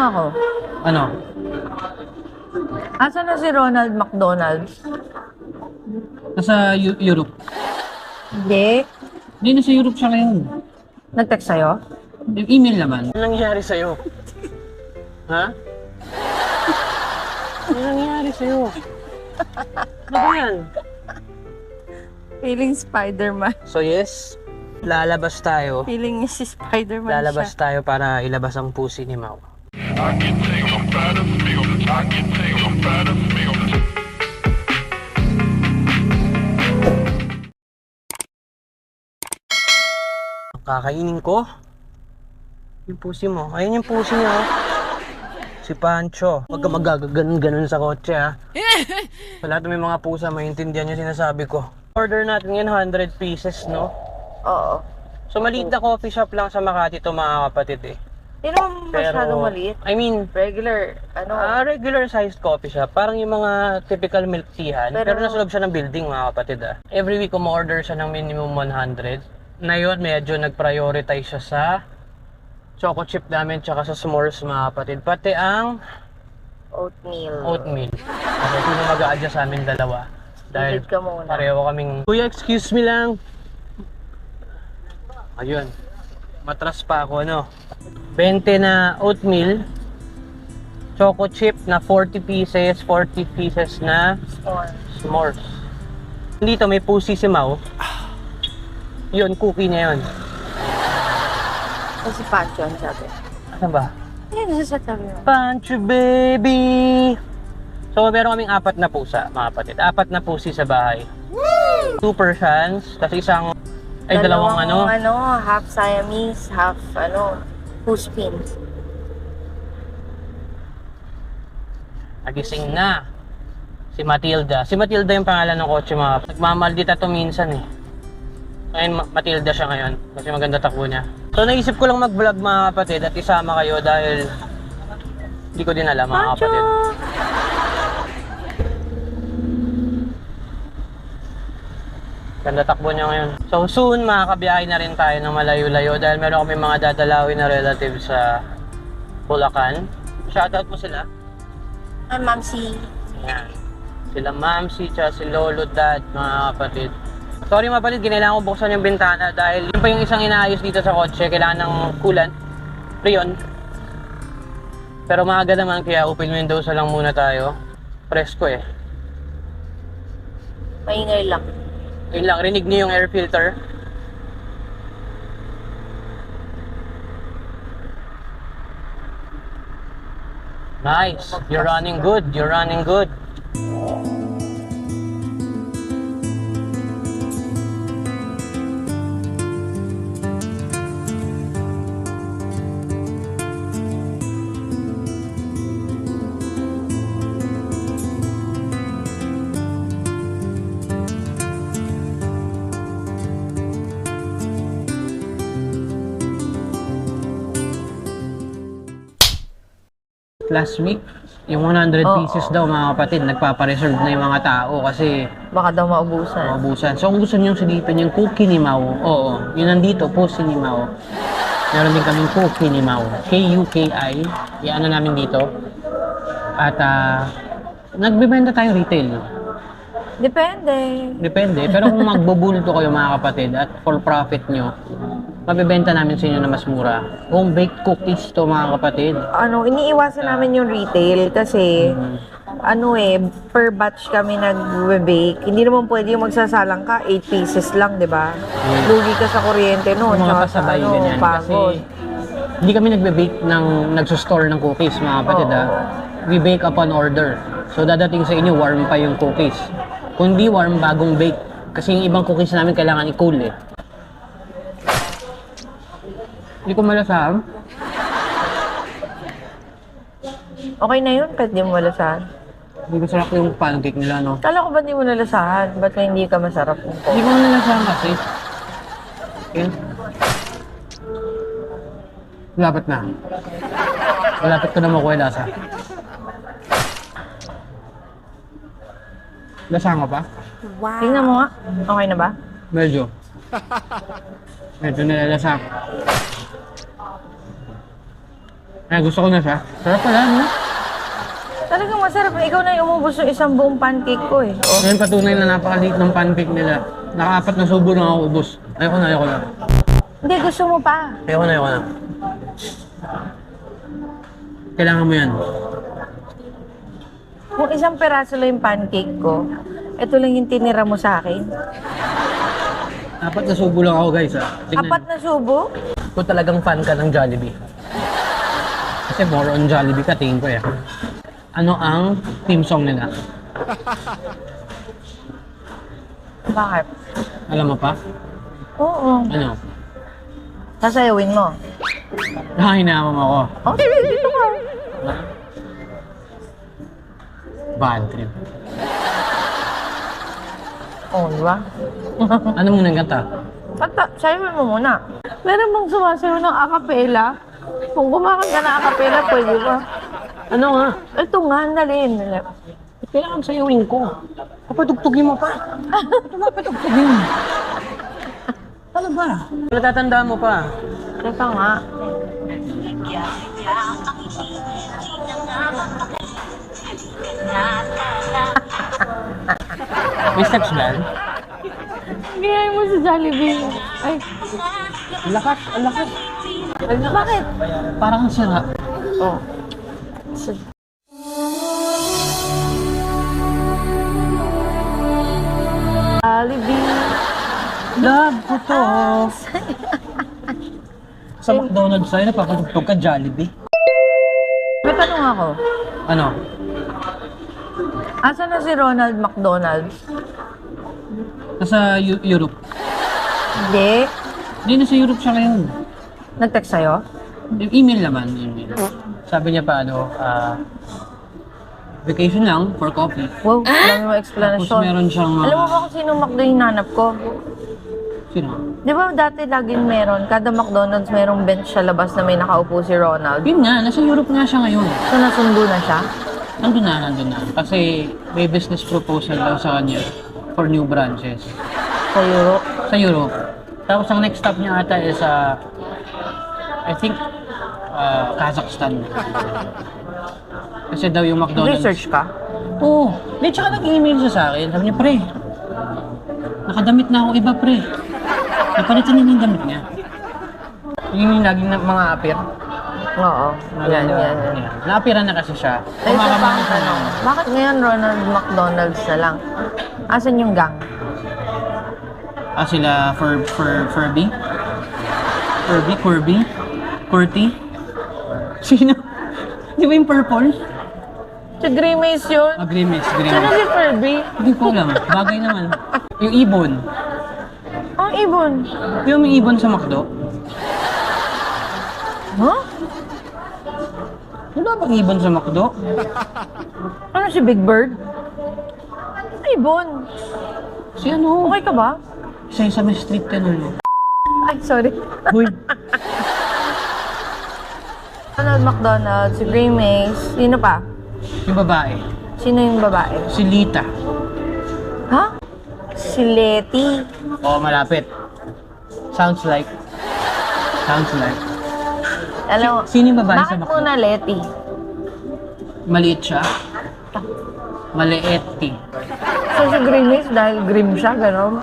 nga ako. Ano? Asa na si Ronald McDonald? Nasa Eu- Europe. Hindi. Hindi, nasa Europe siya ngayon. Nag-text sa'yo? Yung email naman. Ano nangyari sa'yo? Ha? Ano nangyari sa'yo? Ano ba yan? Feeling Spider-Man. So yes, lalabas tayo. Feeling niya si Spider-Man Lalabas siya. tayo para ilabas ang pusi ni Mau. Ang Kakainin ko? Yung pusi mo. Ayun yung pusi niya. oh. Si Pancho. Huwag ka magagaganon-ganon sa kotse ha. Sa lahat ng may mga pusa, maintindihan yung sinasabi ko. Order natin yan 100 pieces, no? Oo. So maliit na coffee shop lang sa Makati to mga kapatid eh. Hindi naman masyadong maliit. I mean, Regular, ano, ah, regular sized coffee shop. Parang yung mga typical milk teahan. Pero, Pero- nasa loob siya ng building mga kapatid ah. Every week umu-order siya ng minimum 100. Na yun, medyo nag-prioritize siya sa choco chip namin tsaka sa s'mores mga kapatid. Pati ang oatmeal. oatmeal. Okay, sino mag-a-adjust sa amin dalawa. Dahil ka muna. pareho kaming... Kuya, excuse me lang. Ayun. Matras pa ako, no? 20 na oatmeal. Choco chip na 40 pieces. 40 pieces na Or, s'mores. Dito may pusi si Mau. Yun, cookie niya yun. kasi Pancho ang sabi. Ano ba? Yan, sasabi mo. Pancho baby! So, meron kaming apat na pusa, mga kapatid. Apat na pusi sa bahay. Two Persians, tapos isang, ay dalawang, ano. ano, half Siamese, half, ano, puspin. Nagising na. Si Matilda. Si Matilda yung pangalan ng kotse, mga. Nagmamaldita to minsan eh. Ngayon, Ma- Matilda siya ngayon. Kasi maganda takbo niya. So, naisip ko lang mag-vlog mga kapatid at isama kayo dahil hindi ko din alam mga Pancho! kapatid. Ganda takbo niya ngayon. So soon makakabiyahe na rin tayo ng malayo-layo dahil meron kami mga dadalawin na relatives sa Bulacan. Shoutout mo sila. Ay, Ma'am si... Yan. Sila Mamsi, tsaka si Lolo, Dad, mga kapatid. Sorry mga kapatid, kinailangan ko buksan yung bintana dahil yun pa yung isang inaayos dito sa kotse. Kailangan ng coolant. Freon. Pero maaga naman kaya open window sa lang muna tayo. Presko eh. Maingay lang. Yun lang, rinig niyo yung air filter. Nice. You're running good. You're running good. Last week, yung 100 Oo. pieces daw mga kapatid, nagpapareserve na yung mga tao kasi Baka daw maubusan. maubusan. So kung gusto nyo silipin yung cookie ni Mau, oo, yun nandito, post ni Mau. Meron din kaming cookie ni Mau. K-U-K-I. Iyan na namin dito. At ah, nagbibenta tayo retail. Depende. Depende. Pero kung magbubulto kayo mga kapatid at for profit nyo, mabibenta namin sa inyo na mas mura. Home baked cookies to mga kapatid. Ano, iniiwasan namin yung retail kasi ano eh, per batch kami nag-bake. Hindi naman pwede yung magsasalang ka, 8 pieces lang, di ba? Lugi ka sa kuryente noon, Yung mga tsaka sa pasabay ano, ganyan. Kasi pagod. hindi kami nagbe-bake ng nagso-store ng cookies mga kapatid ha. We bake upon order. So dadating sa inyo warm pa yung cookies. Kung di warm, bagong bake. Kasi yung ibang cookies namin kailangan i-cool eh. Hindi ko malasahan. Okay na yun, kahit di mo malasahan. Hindi ko sarap yung pancake nila, no? Kala ko ba di mo nalasahan? Ba't na hindi ka masarap yung Hindi ko nalasahan kasi. Okay. Malapit na. Malapit ko na makuha yung lasa. Lasahan ko pa? Wow. Tingnan mo nga. Okay na ba? Medyo. Medyo nalalasa. Ay, gusto ko na siya. Sarap pala, no? Talagang masarap. Ikaw na yung umubos yung isang buong pancake ko eh. Oh. Ngayon patunay na napakaliit ng pancake nila. Nakaapat na subo na ako ubos. Ayoko na, ayoko na. Hindi, gusto mo pa. Ayoko na, ayoko na. Kailangan mo yan. Kung isang peraso lang yung pancake ko, ito lang yung tinira mo sa akin. Apat na subo lang ako, guys. Ha? Tingnan Apat na subo? Kung talagang fan ka ng Jollibee. Kasi more on Jollibee ka, tingin ko eh. Ano ang theme song nila? Bakit? Alam mo pa? Oo. Ano? Sasayawin mo. Nakahinamam ako. Oh, dito ka. Bad trip. Oh, di ba? Ano muna yung kanta? Kanta, sayawin mo muna. Meron bang sumasayaw ng acapella? Kung kumakanta na acapella, pwede ba? Ano nga? Ito nga, andalin. Kailangan sayawin ko. Papatugtugin mo pa. Ito ba patugtugin? Ano ba? Natatandaan mo pa. Teka nga. May steps ba? yan? Gaya mo sa Jollibee. Ay, Ang lakas, ang lakas. bakit? Parang ang sira. Oh. Jollibee. Love ko to. Sa McDonald's tayo, napapatugtog ka Jollibee. May tanong ako. Ano? Asa na si Ronald McDonald? Nasa Eu- Europe. Hindi. Hindi, nasa Europe siya ngayon. Nag-text sa'yo? Email naman, email. Sabi niya pa, ano, ah, vacation lang for coffee. Wow, dami mo Tapos explanation. meron siyang, ah, Alam mo ba kung sino McDo yung hinanap ko? sino? Di ba dati laging meron, kada McDonald's merong bench sa labas na may nakaupo si Ronald. Yun nga, nasa Europe nga siya ngayon. So nasundo na siya? Nandun na, nandun na. Kasi may business proposal daw sa kanya for new branches Sa Europe? sa Europe. Tapos ang next stop niya ata is sa, I think, ah, Kazakhstan. Kasi daw yung McDonald's. Research ka? Oo. Hindi, tsaka nag-email siya sa akin. Sabi niya, pre, nakadamit na ako iba, pre. Napalitan niya yung damit niya. Yun yung laging na, mga apir. Oo. Yan, yan. yan. Naapiran na kasi siya. Ay, isa pa ang na tanong. Bakit ngayon Ronald McDonald's na lang? Asan yung gang? Ah, sila Fur, Fur, Furby? Furby? Corby? Curty? Sino? Di ba yung purple? Si Grimace yun. Ah, Grimace, Sino Grimace. si Furby? Hindi ko alam. Bagay naman. Yung ibon. Ang ibon. May ibon sa McDo? Huh? Wala bang ibon sa McDo? Ano si Big Bird? Ibon. Si ano? Okay ka ba? Isa-isa may street ka nun. Ay, sorry. Hoy, Ronald McDonald, si Grimace. Sino pa? yung babae. Sino yung babae? Si Lita. Ha? Si Letty. Oo, malapit. Sounds like. Sounds like. Alam mo, Sino yung babae sa bakit McDo? muna Letty? Maliit siya. Maliit. So si Grimace dahil grim siya, gano'n?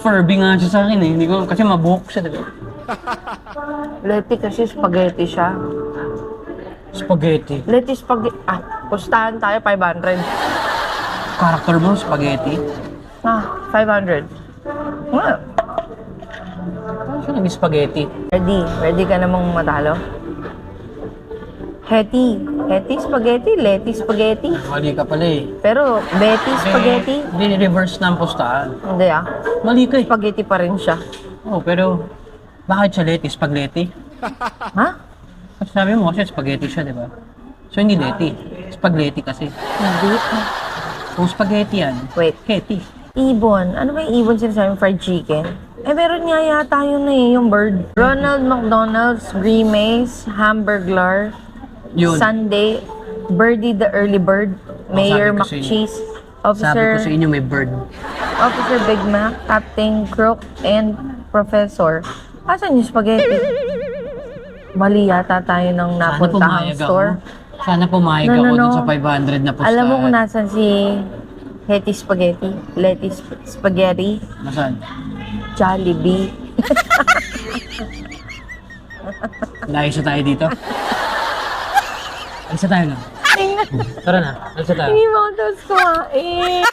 Furby nga siya sa akin eh. Hindi ko, kasi mabuhok siya. Diba? Letty kasi spaghetti siya. Spaghetti. Letty spaghetti. Ah, pustahan tayo, 500. Character mo, spaghetti. Ah, 500. Ah, Ano siya naging spaghetti? ready. Ready ka namang matalo? Hetty. Hetty spaghetti, Letty spaghetti. Mali ka pala eh. Pero Betty spaghetti? Hindi, reverse na ang pustahan. Hindi ah. Mali ka eh. Spaghetti pa rin siya. Oo, pero bakit siya leti? Spaghetti? Ha? Kasi sabi mo kasi spaghetti siya, di ba? So hindi leti. Spaghetti kasi. Hindi. Kung spaghetti yan, Wait. heti. Ibon. Ano ba yung ibon sinasabi? Fried chicken? Eh, meron nga yata yun na eh, yung bird. Ronald McDonald's, Grimace, Hamburglar, Yun. Sunday, Birdie the Early Bird, Mayor sabi ko sa inyo. McCheese, Sabi ko sa inyo may bird. Officer Big Mac, Captain Crook, and Professor. Asan yung spaghetti? Mali yata tayo ng Sana napuntahang pumayag ako. store. Sana pumayag No, no, ako dun no. sa 500 na pustahan. Alam mo kung nasan si Hetty Spaghetti? Letty Sp- Spaghetti? Nasaan? Jollibee. Layos na tayo dito. Alisa tayo lang. Tara na, alisa tayo. Hindi mo ako tapos kumain.